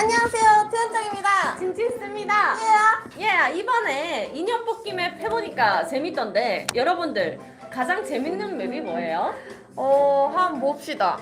안녕하세요, 태연짱입니다. 진진스입니다. 예. 예, 이번에 인형 뽑기 맵 해보니까 재밌던데 여러분들 가장 재밌는 맵이 뭐예요? 어, 한번 봅시다.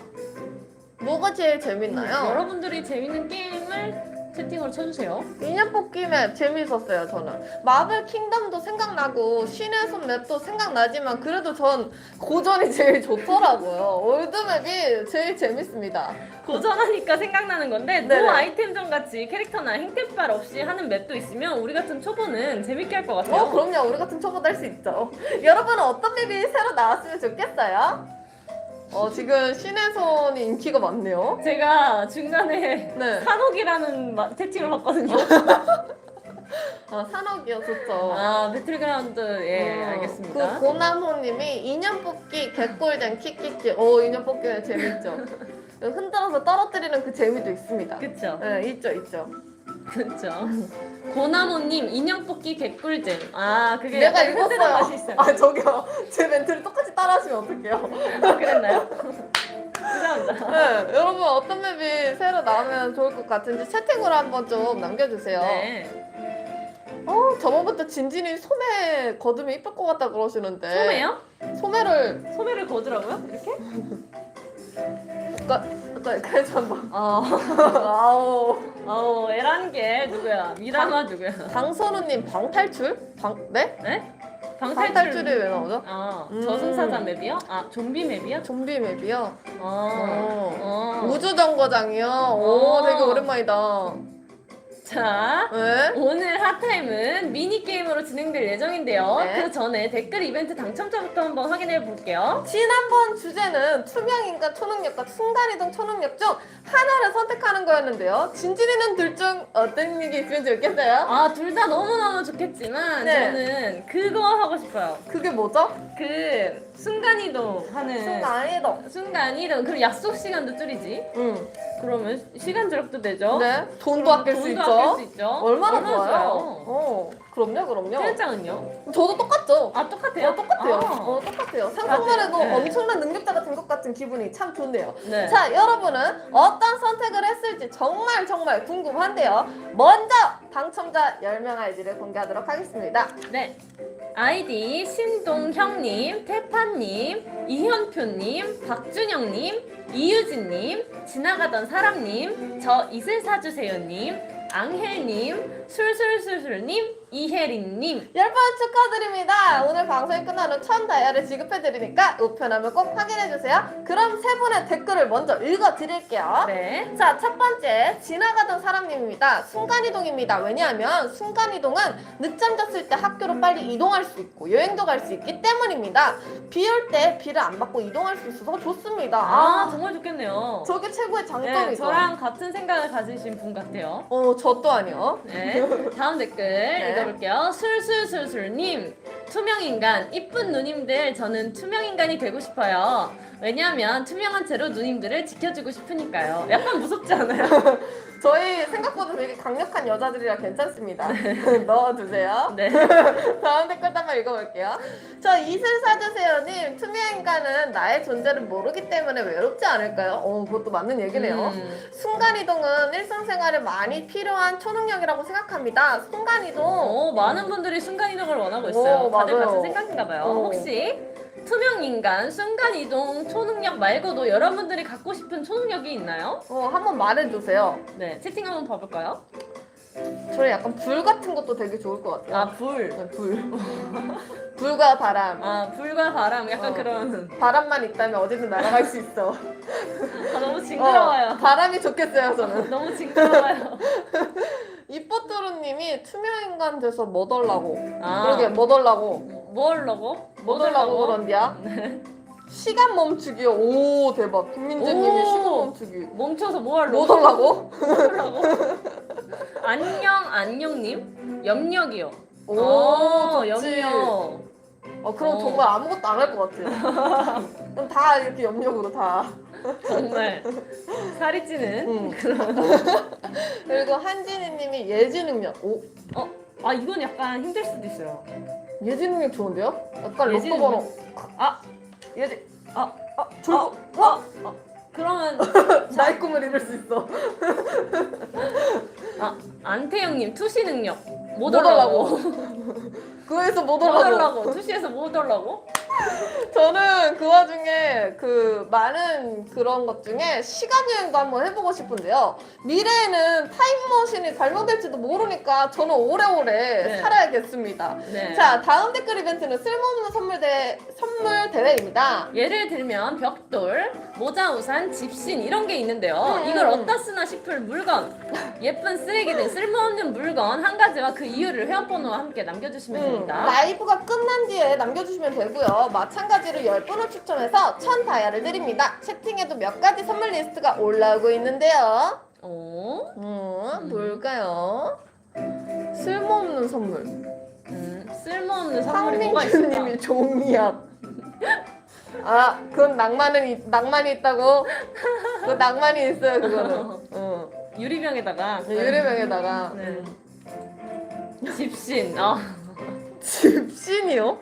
뭐가 제일 재밌나요? 여러분들이 재밌는 게임을 채팅으로 쳐주세요. 인형 뽑기 맵 재밌었어요, 저는. 마블 킹덤도 생각나고, 신의 손 맵도 생각나지만, 그래도 전 고전이 제일 좋더라고요. 올드 맵이 제일 재밌습니다. 고전하니까 생각나는 건데 네네. 노 아이템전 같이 캐릭터나 행템빨 없이 하는 맵도 있으면 우리 같은 초보는 재밌게 할 것 같아요. 어, 그럼요. 우리 같은 초보도 할 수 있죠. 여러분은 어떤 맵이 새로 나왔으면 좋겠어요? 어, 지금 신의 손이 인기가 많네요. 제가 중간에 네. 산옥이라는 마- 채팅을 봤거든요. 아, 산옥이요, 좋죠. 아 배틀그라운드 예 어, 알겠습니다. 그 고나모님이 인형 뽑기 개꿀잼 키키키. 오 인형 뽑기는 재밌죠. 흔들어서 떨어뜨리는 그 재미도 있습니다. 그쵸? 네 있죠 있죠. 그쵸. 고나모님 인형 뽑기 개꿀잼. 아 그게 내가 약간 흔드는 맛이 읽었어요. 있어요. 아 저기요 제 멘트를 똑같이 따라하시면 어떡해요? 그랬나요? 죄송합니다. 네 여러분 어떤 맵이 새로 나오면 좋을 것 같은지 채팅으로 한번 좀 남겨주세요. 네. 어 저번부터 진진이 소매 거두면 이쁠 것 같다 그러시는데. 소매요? 소매를 소매를 거두라고요? 이렇게? 아까 아까 그래서 한번. 아, 아우. 어, 에란 게 누구야? 미라마 누구야? 방선우님 방탈출? 방 네? 네? 방탈출이 방탈출. 왜 나오죠? 아, 음. 저승사자 맵이요? 아, 좀비 맵이요? 좀비 맵이요. 아, 어. 어. 우주 정거장이요. 오, 어. 되게 오랜만이다. 자, 네? 오늘 핫타임은 미니게임으로 진행될 예정인데요. 네. 그 전에 댓글 이벤트 당첨자부터 한번 확인해 볼게요. 지난번 주제는 투명인간 초능력과 순간이동 초능력 중 하나를 선택하는 거였는데요. 진진이는 둘 중 어떤 얘기 있으면 좋겠어요? 아, 둘 다 너무너무 좋겠지만 네. 저는 그거 하고 싶어요. 그게 뭐죠? 그 순간이동 하는 순간이동. 순간이동 그리고 약속 시간도 줄이지. 응. 그러면 시간 절약도 되죠. 네. 돈도 아낄 수 돈도 있죠. 아낄 수 있죠. 얼마나, 좋아요. 어, 그럼요, 그럼요. 태연장은요? 저도 똑같죠. 아 똑같아요? 어, 똑같아요. 아. 어, 똑같아요. 상상만 해도 네. 엄청난 능력자가 된 것 같은 기분이 참 좋네요. 네. 자, 여러분은 어떤 선택을 했을지 정말 정말 궁금한데요. 먼저 당첨자 10명 아이디를 공개하도록 하겠습니다. 네. 아이디 신동형님, 태파님, 이현표님, 박준영님, 이유진님, 지나가던 사람님, 저 이슬 사주세요님, 앙헬님, 술술술술님, 이혜린님. 10번 축하드립니다. 오늘 방송이 끝나는 후천 다이아를 지급해드리니까 우편함을 꼭 확인해주세요. 그럼 세 분의 댓글을 먼저 읽어드릴게요. 네. 자, 첫 번째 지나가던 사람님입니다. 순간이동입니다. 왜냐하면 순간이동은 늦잠 잤을 때 학교로 빨리 이동할 수 있고 여행도 갈 수 있기 때문입니다. 비 올 때 비를 안 맞고 이동할 수 있어서 좋습니다. 아, 아, 정말 좋겠네요. 저게 최고의 네, 장점이죠. 저랑 같은 생각을 가지신 분 같아요. 어, 저 또한이요. 네. 다음 댓글 읽어볼게요. 술술술술님, 투명인간, 이쁜 누님들, 저는 투명인간이 되고 싶어요. 왜냐하면 투명한 채로 누님들을 지켜주고 싶으니까요. 약간 무섭지 않아요? 저희 생각보다 되게 강력한 여자들이라 괜찮습니다. 넣어주세요. 네. 다음 댓글 한번 읽어볼게요. 저 이슬 사주세요님, 투명인간은 나의 존재를 모르기 때문에 외롭지 않을까요? 어, 그것도 맞는 얘기네요. 음. 순간이동은 일상생활에 많이 필요한 초능력이라고 생각합니다. 순간이동. 어, 많은 분들이 순간이동을 원하고 있어요. 오, 다들 맞아요. 같은 생각인가 봐요. 오. 혹시 투명 인간, 순간 이동, 초능력 말고도 여러분들이 갖고 싶은 초능력이 있나요? 어, 한번 말해주세요. 네, 채팅 한번 봐볼까요? 저는 약간 불 같은 것도 되게 좋을 것 같아요. 아, 불. 네, 불. 불과 바람. 아, 불과 바람. 약간 어. 그런. 바람만 있다면 어디든 날아갈 수 있어. 아, 너무 징그러워요. 어, 바람이 좋겠어요, 저는. 너무 징그러워요. 이뻐뚜루님이 투명인간 돼서 뭐 달라고. 아. 그러게, 뭐 달라고. 뭐 하려고? 뭐 달라고 그런디야? 네. 시간 멈추기요. 오, 대박. 김민재님이 오. 시간 멈추기. 멈춰서 뭐 하려고? 뭐 달라고? 뭐 하려고? 안녕 안녕님 염력이요. 오, 어, 좋지. 염력. 어, 그럼 어. 정말 아무것도 안 할 것 같아요. 그럼 다 이렇게 염력으로 다. 정말 살이 찌는. 응. 그리고 한진희님이 예지 능력. 오, 어, 아 이건 약간 힘들 수도 있어요. 예지 능력 좋은데요? 약간 예지 로또 번호. 아, 예지. 아, 아, 졸고. 아, 아, 그러면 나의 꿈을 이룰 수 있어. 아 안태영님 투시 능력. 못 못 올라고? 그에서 못 못 올라고. 올라고? 투시에서 못 올라고 저는 그 와중에 그 많은 그런 것 중에 시간 여행도 한번 해보고 싶은데요. 미래에는 타임머신이 발명될지도 모르니까 저는 오래오래 네. 살아야겠습니다. 네. 자, 다음 댓글 이벤트는 쓸모없는 선물 대 선물 대회입니다. 예를 들면 벽돌, 모자, 우산, 집신 이런 게 있는데요. 음, 이걸 음. 어디다 쓰나 싶을 물건, 예쁜 쓰레기 등 쓸모없는 물건 한 가지와 그 이유를 회원번호와 함께 남겨주시면 음, 됩니다. 라이브가 끝난 뒤에 남겨주시면 되고요. 마찬가지로 10분을 추첨해서 1000 다이아를 드립니다. 채팅에도 몇 가지 선물 리스트가 올라오고 있는데요. 오, 음, 음. 뭘까요? 쓸모없는 선물. 음, 쓸모없는 선물이 뭐가 있을까? 황민규님이 종이약. 아, 그건 낭만은 있- 낭만이 있다고. 그 낭만이 있어요, 그거는. 응. 유리병에다가 유리병에다가 네. 음. 집신, 어, 집신이요?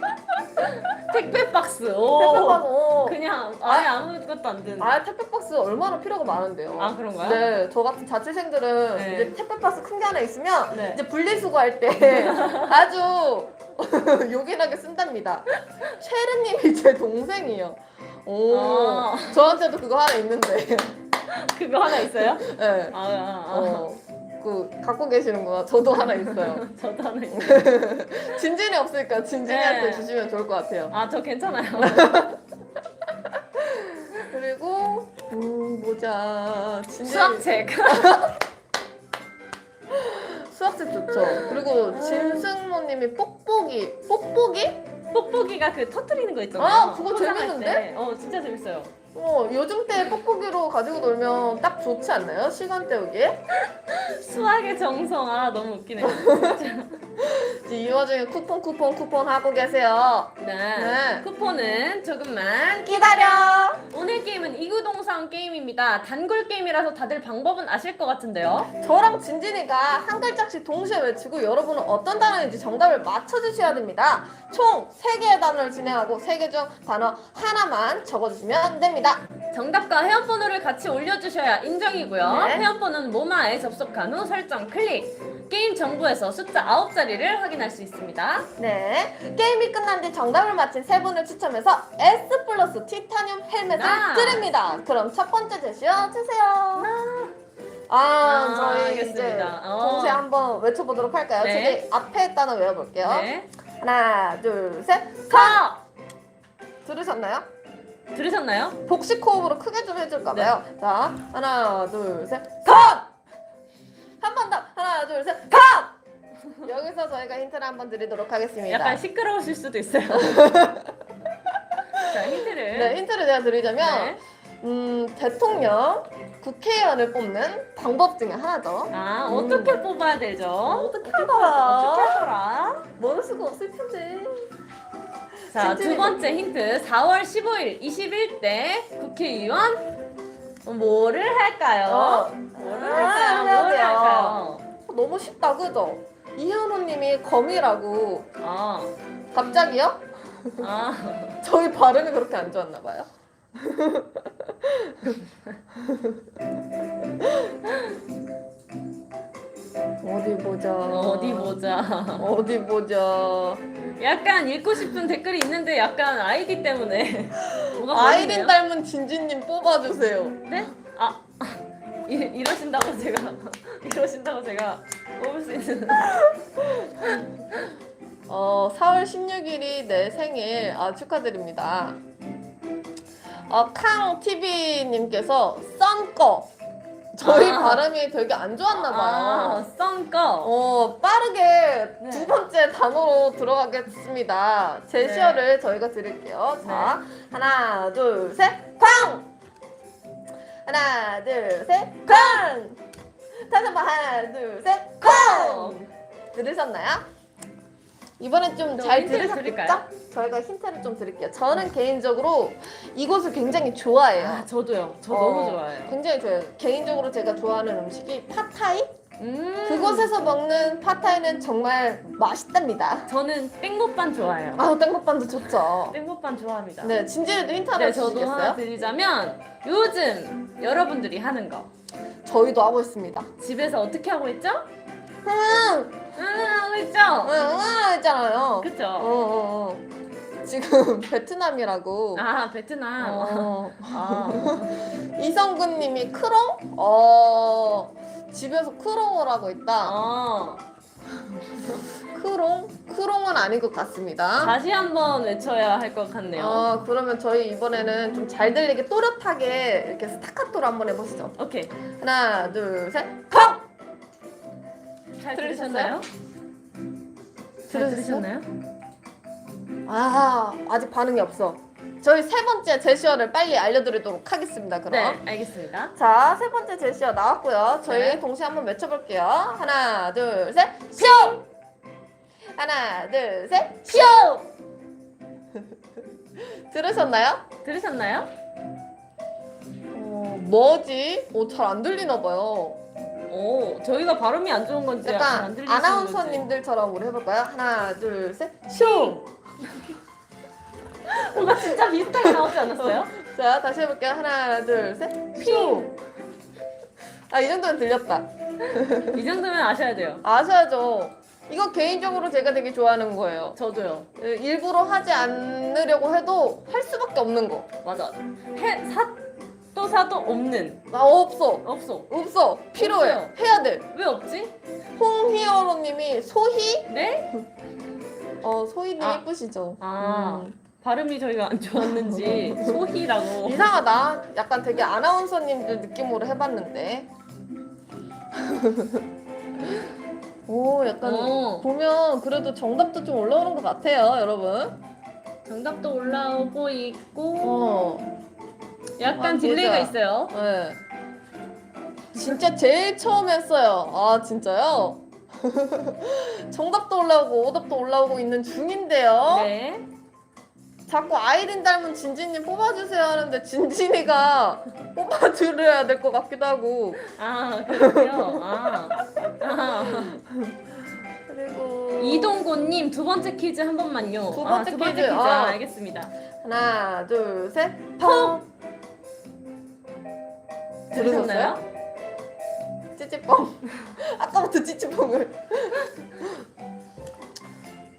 택배 박스, 오, 택배박스. 그냥 아예 아무것도 안 드는. 아, 택배박스 얼마나 필요가 많은데요. 아 그런가요? 네, 저 같은 자취생들은 네. 이제 택배박스 큰 게 하나 있으면 네. 이제 분리수거할 때 아주 요긴하게 쓴답니다. 최르님이 제 동생이에요. 오, 아. 저한테도 그거 하나 있는데. 그거 하나 있어요? 네. 아, 아, 아. 어, 그 갖고 계시는 구나. 저도 하나 있어요. 저도 하나 있어요. 진진이 없으니까 진진이한테 네. 주시면 좋을 것 같아요. 아, 저 괜찮아요. 그리고 음 보자. 진진이 수학책. 수학책 좋죠. 그리고 진승모님이 뽁뽁이 뽁뽁이? 뽁뽁이가 그 터트리는 거 있잖아요. 아, 그거 포장할 재밌는데? 때. 어, 진짜 재밌어요. 어 요즘 때 뽁뽁이로 가지고 놀면 딱 좋지 않나요? 시간 때우기에? 수학의 정성. 아, 너무 웃기네. 이제 이 와중에 쿠폰 쿠폰 쿠폰 하고 계세요. 네. 네. 쿠폰은 조금만 기다려. 오늘 게임은 이구동성 게임입니다. 단골 게임이라서 다들 방법은 아실 것 같은데요. 저랑 진진이가 한 글자씩 동시에 외치고 여러분은 어떤 단어인지 정답을 맞춰주셔야 됩니다. 총 3개의 단어를 진행하고 3개 중 단어 하나만 적어주시면 됩니다. 정답과 회원번호를 같이 올려주셔야 인정이고요. 네. 회원번호는 모마에 접속한 후 설정 클릭. 게임 정보에서 숫자 9자리를 확인할 수 있습니다. 네. 게임이 끝난 뒤 정답을 맞힌 세 분을 추첨해서 S 플러스 티타늄 헬멧을 아. 드립니다. 그럼 첫 번째 제시어 주세요. 아, 아, 저희 이제 알겠습니다. 어. 동시에 한번 외쳐보도록 할까요? 네. 저기 앞에 단어 외워볼게요. 네. 하나, 둘, 셋. 서! 들으셨나요? 들으셨나요? 복식 호흡으로 크게 좀 해줄까 봐요. 네. 자, 하나, 둘, 셋, 컷! 한 번 더. 하나, 둘, 셋, 컷! 여기서 저희가 힌트를 한번 드리도록 하겠습니다. 약간 시끄러우실 수도 있어요. 자, 힌트를. 네, 힌트를 제가 드리자면, 네. 음, 대통령, 국회의원을 뽑는 방법 중에 하나죠. 아, 음. 어떻게 뽑아야 되죠? 어떻게 어떻게 하더라? 하더라? 모를 수가 없을 텐데. 자, 두 번째 힌트. 4월 15일 21대 국회의원 뭐를 할까요? 어, 뭐를 아, 할까요? 뭐를? 너무 쉽다, 그죠? 이현우님이 검이라고 아, 갑자기요? 아, 저희 발음이 그렇게 안 좋았나 봐요. 어디 보자. 어디 보자. 어디 보자. 약간 읽고 싶은 댓글이 있는데 약간 아이디 때문에 뭐가 아이린 걸리네요. 닮은 진진님 뽑아주세요. 네? 아, 이, 이러신다고 제가 이러신다고 제가 뽑을 수 있는 어, 4월 16일이 내 생일. 아, 축하드립니다. 어, 캉 TV님께서 썬꺼. 저희 아. 발음이 되게 안 좋았나 아, 봐요. 썬거. 어, 빠르게 네. 두 번째 단어로 들어가겠습니다. 제시어를 저희가 드릴게요. 자, 하나, 둘, 셋, 쾅! 하나, 둘, 셋, 쾅! 다시 한번 하나, 둘, 셋, 쾅! 들으셨나요? 이번엔 좀저잘 힌트를 들으셨겠죠? 드릴까요? 저희가 힌트를 좀 드릴게요. 저는 개인적으로 이곳을 굉장히 좋아해요. 아, 저도요. 저 어. 너무 좋아해요. 굉장히 좋아요. 개인적으로 제가 좋아하는 음식이 팟타이? 음. 그곳에서 먹는 팟타이는 정말 맛있답니다. 저는 땡모반 좋아해요. 아, 땡국반도 좋죠. 땡모반 좋아합니다. 네, 진지에도 힌트 하나 네, 저도 하나 주시겠어요? 드리자면 요즘 여러분들이 하는 거 저희도 하고 있습니다. 집에서 어떻게 하고 있죠? 응, 응 하고 있죠? 응, 응, 했잖아요. 어, 그쵸? 어, 어. 지금 베트남이라고. 아 베트남. 어. 아, 이성근님이 크롱? 어, 집에서 크롱을 하고 있다. 어. 크롱? 크롱은 아닌 것 같습니다. 다시 한번 외쳐야 할 것 같네요. 어, 그러면 저희 이번에는 좀 잘 들리게 또렷하게 이렇게 스타카토로 한번 해보시죠. 오케이. 하나, 둘, 셋, 팍! 잘? 들으셨나요? 잘? 들으셨나요? 아, 아직 반응이 없어. 저희 세 번째 제시어를 빨리 알려드리도록 하겠습니다, 그럼. 네, 알겠습니다. 자, 세 번째 제시어 나왔고요. 저희 네. 동시에 한번 외쳐볼게요. 하나, 둘, 셋, 쇼! 하나, 둘, 셋, 쇼! 들으셨나요? 들으셨나요? 어, 뭐지? 어, 잘 안 들리나 봐요. 오, 저희가 발음이 안 좋은 건지 안 약간 들리시는 아나운서님들처럼 우리 해볼까요? 하나, 둘, 셋, 쇼! 건지. 뭔가 진짜 비슷하게 나오지 않았어요? 자, 다시 해볼게요. 하나, 둘, 셋, 쇼! 아, 이 정도면 들렸다. 이 정도면 아셔야 돼요. 아셔야죠. 이거 개인적으로 제가 되게 좋아하는 거예요. 저도요. 일부러 하지 않으려고 해도 할 수밖에 없는 거. 맞아. 해, 사, 또 사도 없는. 나 없어. 없어. 없어. 필요해. 없어요. 해야 돼. 왜 없지? 홍희어로님이 소희? 네? 어, 소희님 아. 예쁘시죠? 아, 음. 발음이 저희가 안 좋았는지 소희라고. 이상하다. 약간 되게 아나운서님들 느낌으로 해봤는데. 오, 약간 어. 보면 그래도 정답도 좀 올라오는 것 같아요, 여러분. 정답도 올라오고 있고 어, 약간 아, 딜레이가. 있어요. 네. 진짜 제일 처음 했어요. 아, 진짜요? 정답도 올라오고 오답도 올라오고 있는 중인데요. 네. 자꾸 아이린 닮은 진진님 뽑아주세요 하는데 진진이가 뽑아드려야 될 것 같기도 하고. 아, 그렇고요. 아. 아. 그리고 이동곤님 두 번째 퀴즈 한 번만요. 두 아, 번째 두 번째 퀴즈, 퀴즈. 아. 아, 알겠습니다. 하나, 둘, 셋, 펑! 펑. 들으셨나요? 찌찌뽕. 아까부터 찌찌뽕을.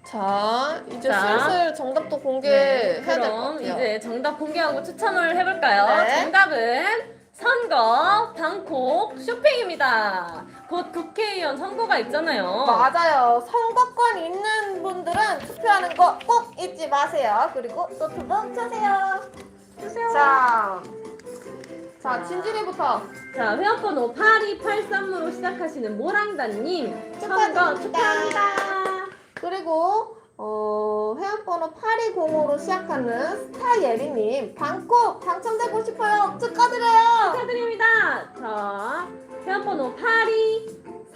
자, 이제 자. 슬슬 정답도 네, 공개해야 될 것 그럼 같아요. 이제 정답 공개하고 추첨을 해볼까요? 네. 정답은 선거 방콕 쇼핑입니다. 곧 국회의원 선거가 있잖아요. 맞아요. 선거권 있는 분들은 투표하는 거 꼭 잊지 마세요. 그리고 또 두번 주세요. 주세요. 자, 자 자. 진진이부터 자, 회원번호 8283으로 시작하시는 모랑다님 축하드립니다. 선거 축하합니다. 그리고 어, 회원번호 8205로 시작하는 스타예리님 방콕 당첨되고 싶어요. 축하드려요. 축하드립니다. 자, 회원번호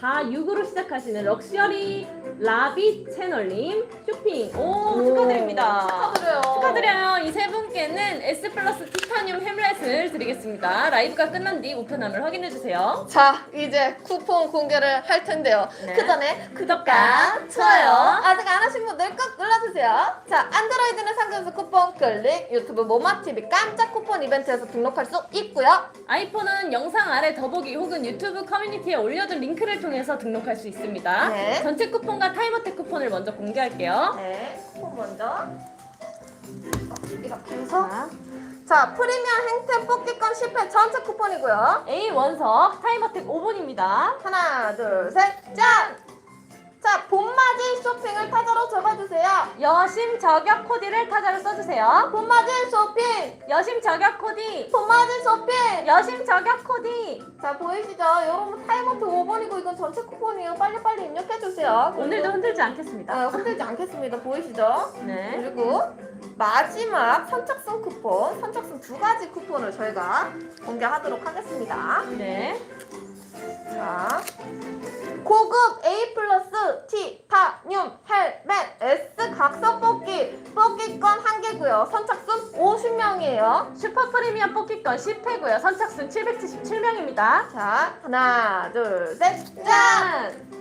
8246으로 시작하시는 럭셔리 라빗 채널님 쇼핑 오 축하드립니다. 축하드려요. 축하드려요. 이 세 분께는 S 플러스 티타늄 햄렛을 드리겠습니다. 라이브가 끝난 뒤 우편함을 확인해 주세요. 자, 이제 쿠폰 공개를 할 텐데요. 네. 그 전에 구독과 좋아요. 아직 안 하신 분들 꼭 눌러주세요. 자, 안드로이드는 상점에서 쿠폰 클릭, 유튜브 모마TV 깜짝 쿠폰 이벤트에서 등록할 수 있고요. 아이폰은 영상 아래 더보기 혹은 유튜브 커뮤니티에 올려둔 링크를 통해서 등록할 수 있습니다. 네. 전체 쿠폰과 타임어택 쿠폰을 먼저 공개할게요. 네, 쿠폰 먼저. 이렇게 해서. 자, 프리미엄 행템 뽑기권 10회 전체 쿠폰이고요. A 원석 타임어택 5분입니다. 하나, 둘, 셋, 짠! 자, 봄맞이 쇼핑을 타자로 적어주세요. 여심 저격 코디를 타자로 써주세요. 봄맞이 쇼핑! 여심 저격 코디. 봄맞이 쇼핑! 여심 저격 코디. 자, 보이시죠? 여러분 타임아웃 5번이고 이건 전체 쿠폰이에요. 빨리빨리 입력해주세요. 오늘도 흔들지 않겠습니다. 아, 흔들지 않겠습니다. 보이시죠? 네. 그리고 마지막 선착순 쿠폰, 선착순 두 가지 쿠폰을 저희가 공개하도록 하겠습니다. 네. 자, 고급 A 플러스 티타늄 헬멧 S 각서 뽑기 뽑기권 한 개고요. 선착순 50명 명이에요? 슈퍼 프리미엄 뽑기권 10회고요. 선착순 777명입니다. 자, 하나, 둘, 셋, 짠! 짠!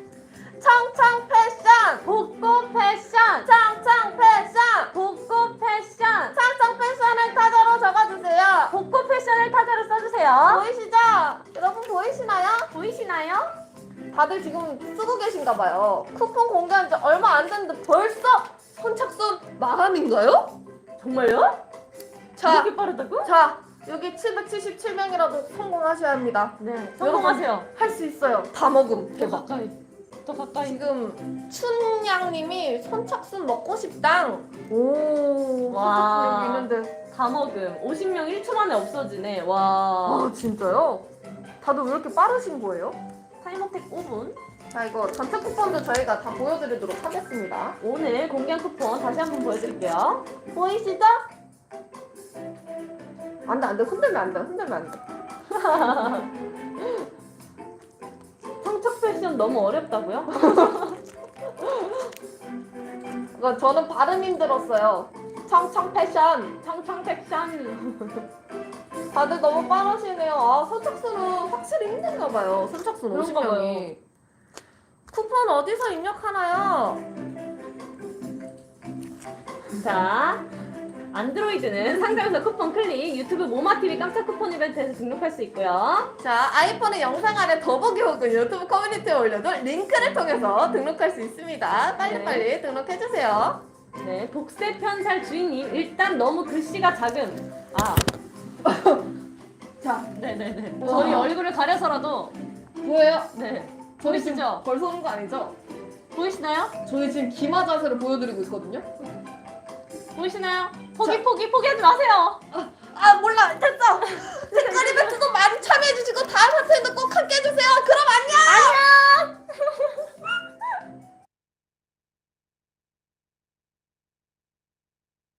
청청 패션! 복고 패션! 청청 패션! 복고 패션! 청청 패션을 타자로 적어주세요. 복고 패션을 타자로 써주세요. 보이시죠? 여러분 보이시나요? 보이시나요? 다들 지금 쓰고 계신가 봐요. 쿠폰 공개한 지 얼마 안 됐는데 벌써 선착순 만인가요? 정말요? 자, 이렇게 빠르다고? 자, 여기 777명이라도 성공하셔야 합니다. 네. 성공하세요. 할 수 있어요. 다 먹음. 더 대박. 가까이. 더 가까이. 지금 춘양님이 선착순 먹고 싶당. 오, 와. 선착순 여기 있는데. 다 먹음. 50명 1초 만에 없어지네. 와. 아 진짜요? 다들 왜 이렇게 빠르신 거예요? 타임어택 5분. 자 이거 전체 쿠폰도 저희가 다 보여드리도록 하겠습니다. 오늘 공개한 쿠폰 다시 한번 보여드릴게요. 보이시죠? 안돼 안돼 흔들면 안돼 흔들면 안돼. 청첩 패션 너무 어렵다고요? 이거 저는 발음 힘들었어요. 청청 패션. 청청 패션. 다들 너무 빠르시네요. 아 선착순은 확실히 힘든가 봐요. 선착순 그런가 50명이. 쿠폰 어디서 입력하나요? 자, 안드로이드는 상점에서 쿠폰 클릭, 유튜브 모마TV 깜짝 쿠폰 이벤트에서 등록할 수 있고요. 자, 아이폰의 영상 아래 더보기 혹은 유튜브 커뮤니티에 올려둔 링크를 통해서 등록할 수 있습니다. 빨리빨리 등록해주세요. 네, 복세 편살 주인님, 일단 너무 글씨가 작음. 아, 자, 네네네. 저희 얼굴을 가려서라도, 뭐예요? 네. 저희 보이시죠? 벌써 오는 거 아니죠? 보이시나요? 저희 지금 기마 자세를 보여드리고 있거든요. 보이시나요? 포기, 포기, 포기하지 마세요. 아 몰라 됐어. 댓글 이벤트도 많이 참여해주시고 다음 사태에도 꼭 함께 해주세요. 그럼 안녕.